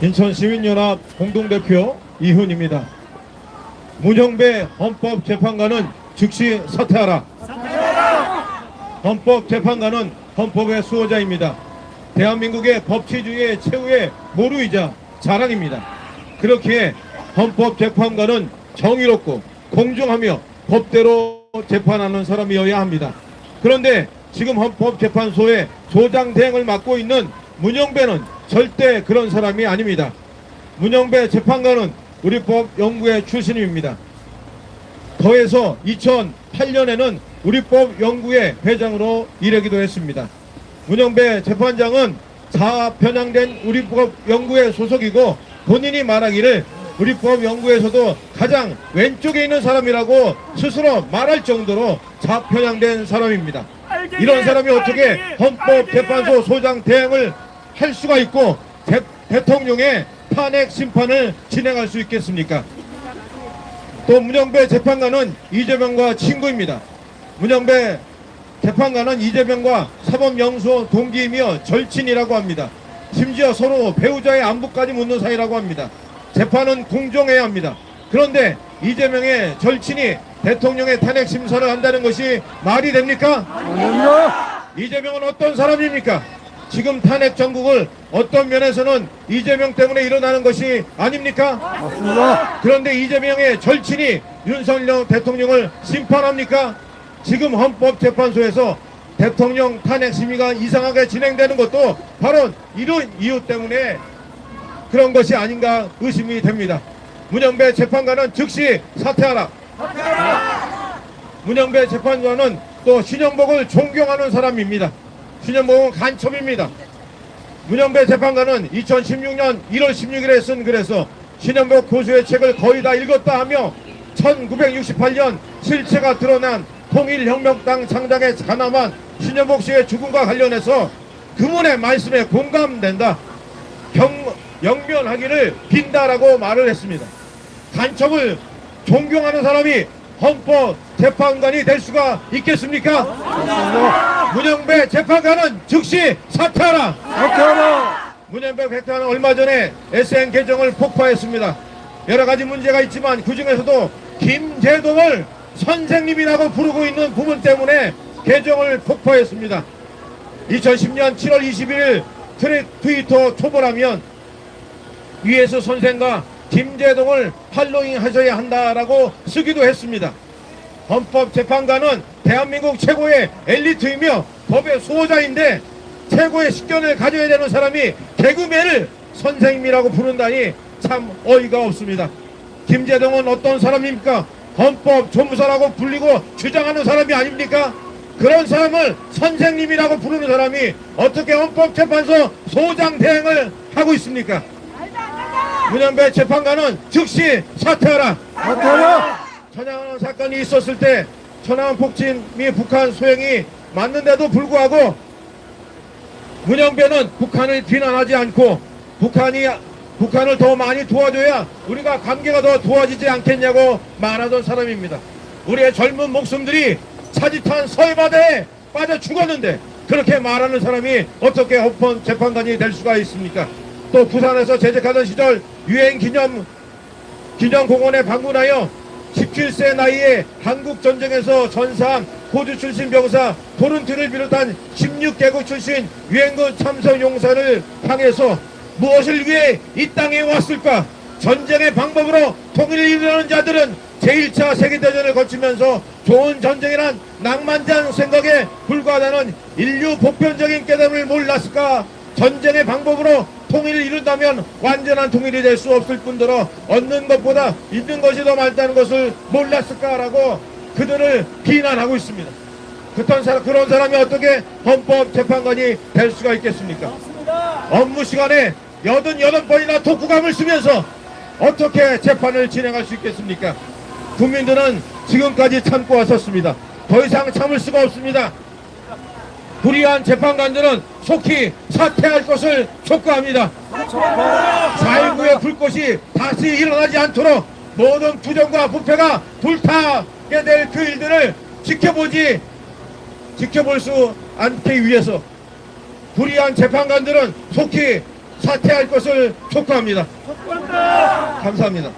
인천 시민연합 공동대표 이훈입니다. 문영배 헌법재판관은 즉시 사퇴하라. 헌법재판관은 헌법의 수호자입니다. 대한민국의 법치주의의 최후의 보루이자 자랑입니다. 그렇기에 헌법재판관은 정의롭고 공정하며 법대로 재판하는 사람이어야 합니다. 그런데 지금 헌법재판소의 소장 대행을 맡고 있는 문영배는 절대 그런 사람이 아닙니다. 문영배 재판관은 우리 법 연구회 출신입니다. 더해서 2008년에는 우리 법 연구회 회장으로 일하기도 했습니다. 문영배 재판장은 자아 편향된 우리 법 연구회 소속이고 본인이 말하기를 우리 법 연구에서도 가장 왼쪽에 있는 사람이라고 스스로 말할 정도로 자아 편향된 사람입니다. 이런 사람이 어떻게 헌법재판소 소장 대행을 할 수가 있고 대, 대통령의 탄핵 심판을 진행할 수 있겠습니까? 또 문영배 재판관은 이재명과 친구입니다. 문영배 재판관은 이재명과 사법영수 동기이며 절친이라고 합니다. 심지어 서로 배우자의 안부까지 묻는 사이라고 합니다. 재판은 공정해야 합니다. 그런데 이재명의 절친이 대통령의 탄핵 심사를 한다는 것이 말이 됩니까? 이재명은 어떤 사람입니까? 지금 탄핵 전국을 어떤 면에서는 이재명 때문에 일어나는 것이 아닙니까? 맞습니다. 그런데 이재명의 절친이 윤석열 대통령을 심판합니까? 지금 헌법재판소에서 대통령 탄핵 심의가 이상하게 진행되는 것도 바로 이런 이유 때문에 그런 것이 아닌가 의심이 됩니다. 문영배 재판관은 즉시 사퇴하라. 문영배 재판관은 또 신영복을 존경하는 사람입니다. 신영복은 간첩입니다. 문영배 재판관은 2016년 1월 16일에 쓴 글에서 신영복 교수의 책을 거의 다 읽었다 하며 1968년 실체가 드러난 통일혁명당 창당에 가담한 신영복 씨의 죽음과 관련해서 그분의 말씀에 공감된다. 경, 영면하기를 빈다라고 말을 했습니다. 간첩을 존경하는 사람이 헌법 재판관이 될 수가 있겠습니까? 문영배 재판관은 즉시 사퇴하라. 사퇴하라. 문현배 백타는 얼마 전에 SN 계정을 폭파했습니다. 여러 가지 문제가 있지만 그 중에서도 김재동을 선생님이라고 부르고 있는 부분 때문에 계정을 폭파했습니다. 2010년 7월 21일 트리, 트위터 초보라면 위에서 선생과 김재동을 팔로잉 하셔야 한다라고 쓰기도 했습니다. 헌법재판관은 대한민국 최고의 엘리트이며 법의 수호자인데 최고의 식견을 가져야 되는 사람이 개그맨을 선생님이라고 부른다니 참 어이가 없습니다. 김재동은 어떤 사람입니까? 헌법 조무사라고 불리고 주장하는 사람이 아닙니까? 그런 사람을 선생님이라고 부르는 사람이 어떻게 헌법재판소 소장 대행을 하고 있습니까? 문현배 재판관은 즉시 사퇴하라. 사퇴하라. 천양원 사건이 있었을 때 천안함 폭침 및 북한 소행이 맞는데도 불구하고 문영배는 북한을 비난하지 않고 북한이 북한을 더 많이 도와줘야 우리가 관계가 더 도와지지 않겠냐고 말하던 사람입니다. 우리의 젊은 목숨들이 차지탄 서해바다에 빠져 죽었는데 그렇게 말하는 사람이 어떻게 헌법 재판관이 될 수가 있습니까? 또 부산에서 재직하던 시절 유엔 기념 기념공원에 방문하여 17세 나이에 한국 전쟁에서 전사한 호주 출신 병사 토른트를 비롯한 16개국 출신 유엔군 참석 용사를 향해서 무엇을 위해 이 땅에 왔을까? 전쟁의 방법으로 통일을 이루는 자들은 제1차 세계대전을 거치면서 좋은 전쟁이란 낭만장 생각에 불과하다는 인류 보편적인 깨달음을 몰랐을까? 전쟁의 방법으로 통일을 이룬다면 완전한 통일이 될 수 없을 뿐더러 얻는 것보다 잃는 것이 더 많다는 것을 몰랐을까라고 그들을 비난하고 있습니다. 그런 사람, 그런 사람이 어떻게 헌법재판관이 될 수가 있겠습니까? 업무 시간에 88번이나 독후감을 쓰면서 어떻게 재판을 진행할 수 있겠습니까? 국민들은 지금까지 참고 왔었습니다. 더 이상 참을 수가 없습니다. 불의한 재판관들은 속히 사퇴할 것을 촉구합니다. 4.19의 불꽃이 다시 일어나지 않도록 모든 부정과 부패가 불타게 될 그 일들을 지켜보지 지켜볼 수 않기 위해서 불의한 재판관들은 속히 사퇴할 것을 촉구합니다. 감사합니다.